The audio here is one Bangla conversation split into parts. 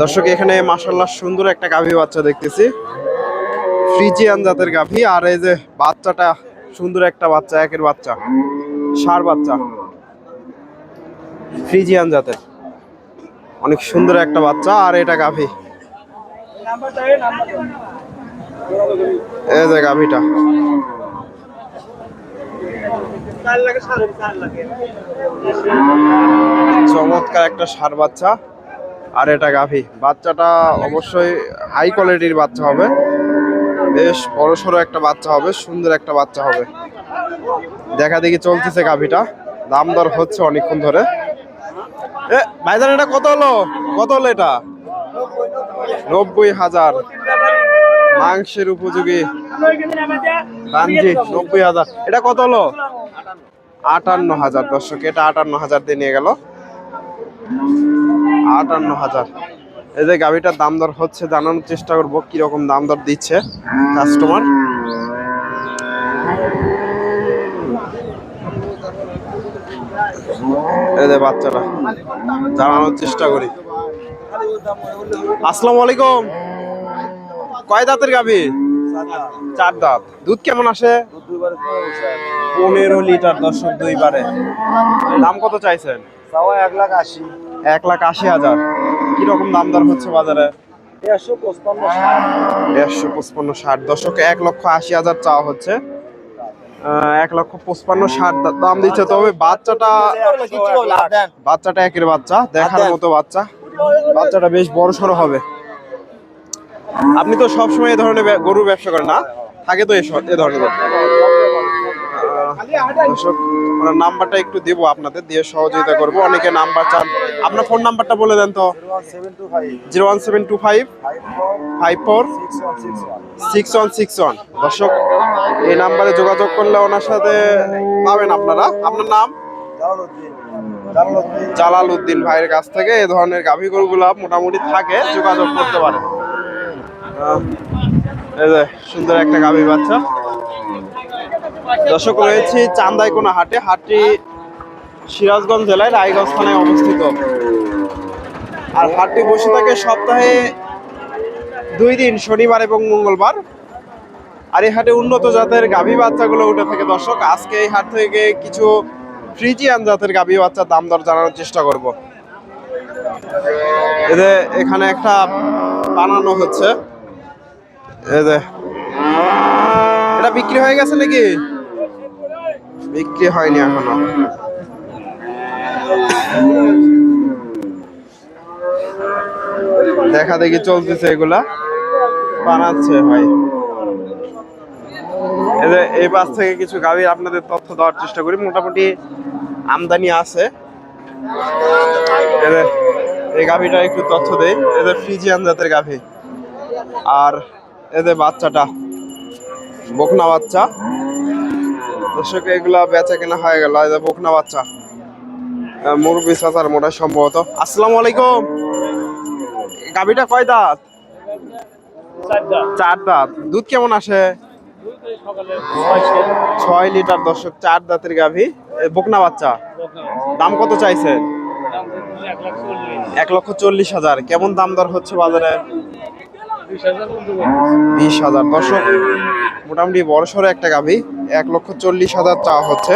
দর্শক, এখানে মাসাল্লাহ সুন্দর একটা গাভী বাচ্চা দেখতেছি। ফ্রিজিয়ান জাতের গাভী, আর এই যে বাচ্চাটা সুন্দর একটা বাচ্চা, একের বাচ্চা, ষাঁড় বাচ্চা। ফ্রিজিয়ান জাতের। অনেক সুন্দর একটা বাচ্চা, আর এটা গাভী। এই যে গাভীটা। চমৎকার একটা ষাঁড় বাচ্চা। আর এটা গাভী। বাচ্চাটা অবশ্যই হাই কোয়ালিটির বাচ্চা হবে। বেশ বড় সড়ো একটা বাচ্চা হবে, সুন্দর একটা বাচ্চা হবে। দেখা দেখি চলতেছে গাভীটা। দাম দর হচ্ছে অনেকক্ষণ ধরে। এ, ভাইজান, এটা কত হলো? কত হলো এটা? নব্বই হাজার। মাংসের উপযোগী। রাঞ্জি নব্বই হাজার। এটা কত হলো? আটান্ন হাজার দর্শক, এটা আটান্ন হাজার দিয়ে নিয়ে গেল। আটান্ন হাজার। এই যে গাভিটার দাম দর হচ্ছে, জানানোর চেষ্টা করব কীরকম দাম দর দিচ্ছে কাস্টমার এই যে বাচ্চাটা, জানানোর চেষ্টা করি। আসসালামু আলাইকুম। কয় দাঁতের গাভি? চার দাঁত। দুধ কেমন আসে? পনেরো লিটার দর্শক দুইবারে। দাম কত চাইছেন? এক লাখ আশি। এক লাখ আশি হাজার। কীরকম দাম দর হচ্ছে বাজারে? দেড়শো পঁচপান্ন ষাট। দশক এক লক্ষ আশি হাজার চাওয়া হচ্ছে। আহ, এক লক্ষ পঁচপান্ন ষাট দাম দিচ্ছে। তবে বাচ্চাটা বাচ্চাটা একের বাচ্চা। দেখার মতো বাচ্চা। বাচ্চাটা বেশ বড় সড়ো হবে। আপনি তো সবসময় এ ধরনের গরুর ব্যবসা করেন না? থাকে তো এসব এ ধরনের। দর্শক নাম্বারটা একটু দিব আপনাদের দিয়ে সহযোগিতা করব। অনেকে নাম্বার চান। আপনার ফোন নাম্বারটা বলে দেন তো। Zero one seven two five. Five four. Six one six one. দর্শক এই নাম্বারে যোগাযোগ করলে ওনার সাথে পাবেন আপনারা। আপনার নাম? জালাল উদ্দিন। ভাইয়ের কাছ থেকে এ ধরনের গাভী গরুগুলা মোটামুটি থাকে যোগাযোগ করতে পারে আহ, এই যে সুন্দর একটা গাভী বাচ্চা। দর্শক, রয়েছে চান্দাইকোনা হাটে। হাটটি সিরাজগঞ্জ জেলায় রায়গঞ্জ থানায় অবস্থিত। আর হাটটি বসে থাকে সপ্তাহে দুই দিন, শনিবার এবং মঙ্গলবার। আর এই হাটে উন্নত জাতের গাভী বাচ্চাগুলো উঠে থাকে। দর্শক, আজকে এই হাট থেকে কিছু ফ্রিজিয়ান জাতের গাভী বাচ্চার দাম দর জানানোর চেষ্টা করব। এদের এখানে একটা বানানো হচ্ছে। এটা বিক্রি হয়ে গেছে নাকি? বিক্রি হয়নি এখনও। দেখা দেখি চলতেছে এগুলা। বানাচ্ছে ভাই। এই পাশ থেকে কিছু গাভী আপনাদের তথ্য দেওয়ার চেষ্টা করি। মোটামুটি আমদানি আছে। এই গাভীটা একটু তথ্য দেই। এদের ফ্রিজিয়ান জাতের গাভী। আর এদের বাচ্চাটা বকনা বাচ্চা। দর্শক এগুলা বেচা কেনা হয়ে গেল। এদের বকনা বাচ্চা মুরব্বি চাচার মোটা সম্ভবত। আসসালামু আলাইকুম। গাভীটা কয় দাঁত? চার দাঁত। দুধ কেমন আসে? ছয় লিটার দর্শক চার দাঁতের গাভী। বকনা বাচ্চা। দাম কত চাইছে এক লক্ষ চল্লিশ হাজার। কেমন দাম দর হচ্ছে বাজারে? বিশ হাজার। দর্শক, মোটামুটি বড় সড়ো একটা গাভী। এক লক্ষ চল্লিশ হাজার চাওয়া হচ্ছে।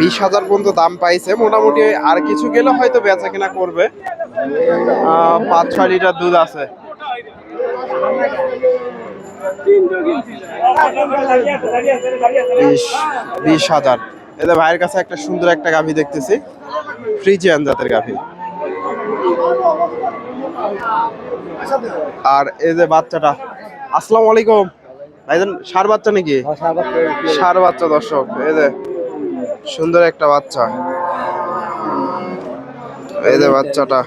বিশ হাজার পর্যন্ত দাম পাইছে। মোটামুটি আর কিছু গেলে হয়তো বেচা কেনা করবে। পাঁচ ছয় লিটার দুধ আছে। বিশ হাজার। এদের ভাইয়ের কাছে একটা সুন্দর একটা গাভী দেখতেছি। ফ্রিজিয়ান জাতের গাভী। আর এই যে বাচ্চাটা আসসালামু আলাইকুম। ভাইজান সার বাচ্চা নাকি? সার বাচ্চা দর্শক এই যে সুন্দর একটা বাচ্চা। এই যে বাচ্চাটা।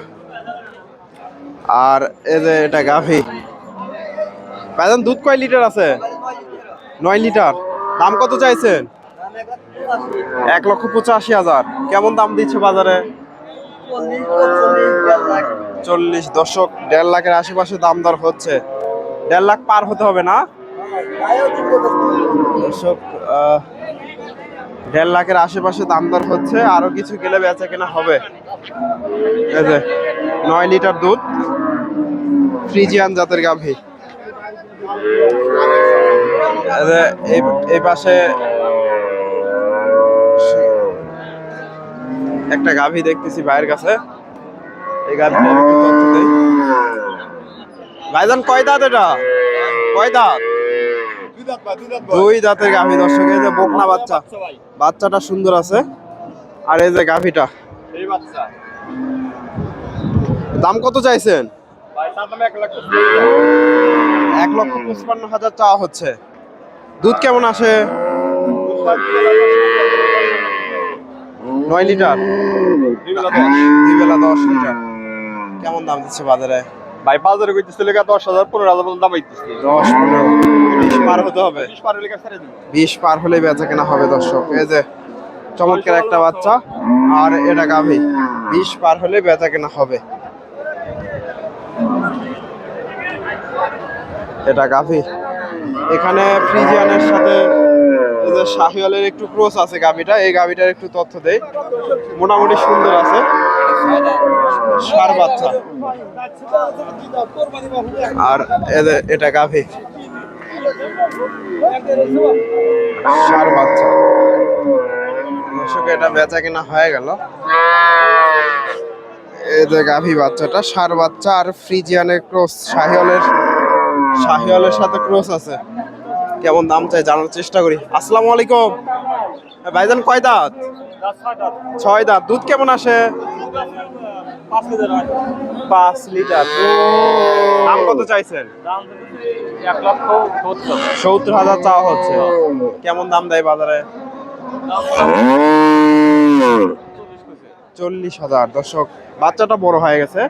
আর এই যে এটা গাভী। ভাইজান দুধ কয় লিটার আছে? নয় লিটার। দাম কত চাইছেন? এক লক্ষ পঁচাশি হাজার। কেমন দাম দিচ্ছে বাজারে? চল্লিশ দশক দেড় লাখের আশেপাশে দাম দর হচ্ছে। দেড় লাখ পার হতে হবে না? দর্শক আহ, দেড় লাখের আশেপাশে দাম দর হচ্ছে আরও কিছু গেলে বেচা কেনা হবে। নয় লিটার দুধ ফ্রিজিয়ান জাতের গাভী। এই পাশে একটা গাভী দেখতেছি ভাইয়ের কাছে। এই গাভীটা ভাইজান, কয় দাঁত এটা? কয় দাঁত? দুই দাঁতের গাভী, দর্শক, এই যে বকনা বাচ্চা। বাচ্চাটা সুন্দর আছে। আর এই যে গাভীটা। দাম কত চাইছেন? এক লক্ষ পঁচপান্ন হাজার চাওয়া হচ্ছে। দুধ কেমন আসে? নয় লিটার? দুই বেলা দশ লিটার। কেমন দাম দিচ্ছে বাজারে? ভাই বাজারে কইতেছে লেগা দশ হাজার পনেরো হাজার পর্যন্ত দাম হইতেছে। দশ পনেরো। বিশ পার হতে হবে। বিশ পার ছেড়ে বিশ পার হলে বেচা কেনা হবে দর্শক। এই যে চমৎকার একটা বাচ্চা। আর এটা গাভী। বিশ পার হলে বেচা কেনা হবে। এটা গাভী। এখানে ফ্রিজিয়ানের সাথে যে শাহিওয়ালের একটু ক্রোস আছে গাভীটা, এই গাভীটার একটু তথ্য দেই। মোটামুটি সুন্দর আছে। সার বাচ্চা। আর এটা গাভি। সার বাচ্চা। দর্শক, এটা বেচা কিনা হয়ে গেল। এই যে গাভী বাচ্চাটা, সার বাচ্চা আর ফ্রিজিয়ানের ক্রস শাহিওয়ালের শাহিওয়ালের সাথে ক্রস আছে। কেমন দাম চাই জানার চেষ্টা করি। আসসালামু আলাইকুম। ভাইজান কয় দাঁত? ছয় দাঁত। দুধ কেমন আসে? পাঁচ হাজার পাঁচ লিটার দাম কত চাইছেন? সত্তর হাজার চাওয়া হচ্ছে। কেমন দাম দেয় বাজারে? চল্লিশ হাজার। দর্শক, বাচ্চাটা বড় হয়ে গেছে।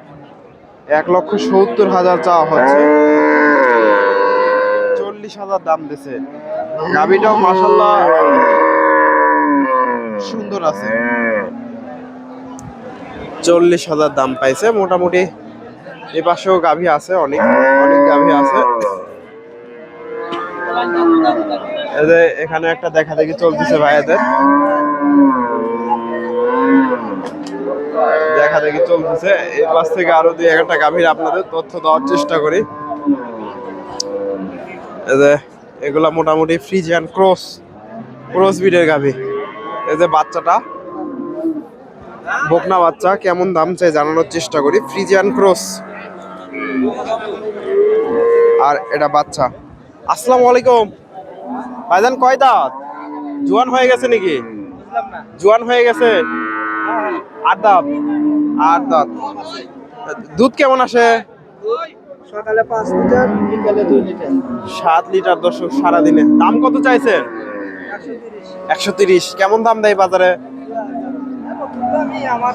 এক লক্ষ সত্তর হাজার চাওয়া হচ্ছে। চল্লিশ হাজার দাম দিছে। গাবিটাও মাসাল্লাহ সুন্দর আছে। চল্লিশ হাজার দাম পাইছে, মোটামুটি এ পাশেও গাভী আছে, অনেক অনেক গাভী আছে। এখানে একটা দেখা দেখি চলতেছে ভাইয়াদের। দেখা দেখি চলতেছে। এই পাশ থেকে আরও দুই একটা গাভীর আপনাদের তথ্য দেওয়ার চেষ্টা করি। এগুলা মোটামুটি ফ্রিজিয়ান ক্রস ক্রস বিডের গাভী। এই যে বাচ্চাটা, বকনা বাচ্চা, কেমন দাম চাই জানানোর চেষ্টা করি। ফ্রিজিয়ান ক্রস আর এটা বাচ্চা। আসসালামু আলাইকুম। ভাইজান, কয় দাঁত? জোয়ান হয়ে গেছে নাকি? জোয়ান হয়ে গেছে? আট দাঁত। আট দাঁত। দুধ কেমন আসে? সকালে পাঁচ লিটার বিকালে দুই লিটার। সাত লিটার দর্শক সারাদিনে। দাম কত চাইছেন? একশো তিরিশ। কেমন দাম দেয় বাজারে? আমি আমার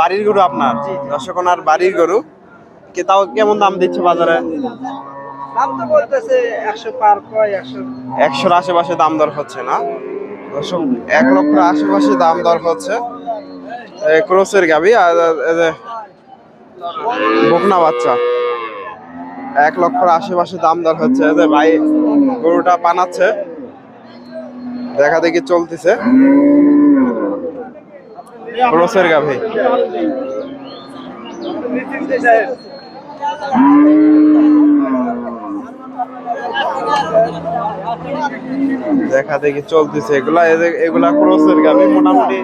বাড়ির গরু আপনার? দর্শক ওনার বাড়ির গরু। কে তাও কেমন দাম দিচ্ছে বাজারে? দাম তো বলতেছে একশো পার কয় একশো। একশোর আশেপাশে দাম দর হচ্ছে না। দর্শক এক লক্ষের আশেপাশে দাম দর হচ্ছে। ক্রসের গাবি আর বকনা বাচ্চা। এক লক্ষর আশেপাশে দাম দর হচ্ছে। যে ভাই গরুটা বানাচ্ছে। দেখা দেখি চলতেছে। ক্রসের গাভি। দেখা দেখি চলতেছে। এগুলা এগুলা ক্রসের গাভি। মোটামুটি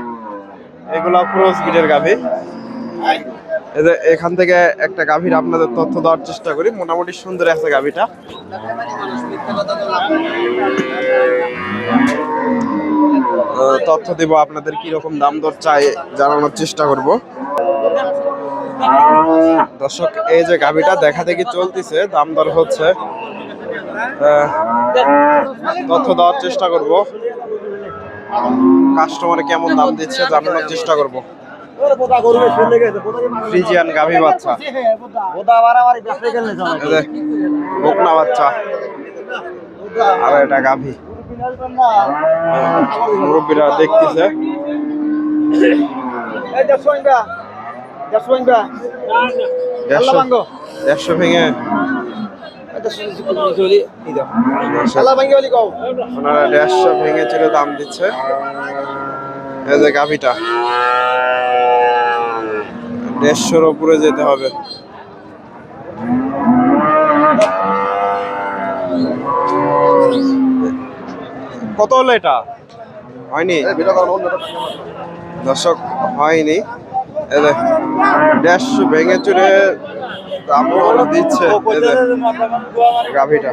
এগুলা ক্রস বিটের গাভী। এখান থেকে একটা গাভীর আপনাদের তথ্য দেওয়ার চেষ্টা করি। মোটামুটি সুন্দর আছে গাভীটা। তথ্য দিব আপনাদের কি রকম দাম দর চাই, জানানোর চেষ্টা করব। দর্শক, এই যে গাভীটা দেখা দেখি চলতেছে, দাম দর হচ্ছে। তথ্য দেওয়ার চেষ্টা করব। কাস্টমারে কেমন দাম দিচ্ছে জানানোর চেষ্টা করব। ফ্রিজিয়ান গাভী বাচ্চা। বকনা বাচ্চা। আর এটা গাভী। মুরব্বীরা দেখতেছে। দেড়শো দেড়শো ভেঙে দাম দিচ্ছে। দেড়শোর উপরে যেতে হবে। কত হলো এটা? হয়নি? দর্শক, হয়নি। দেড়শো ভেঙে চুরে দাম ওরা দিচ্ছে এই যে গাভিটা।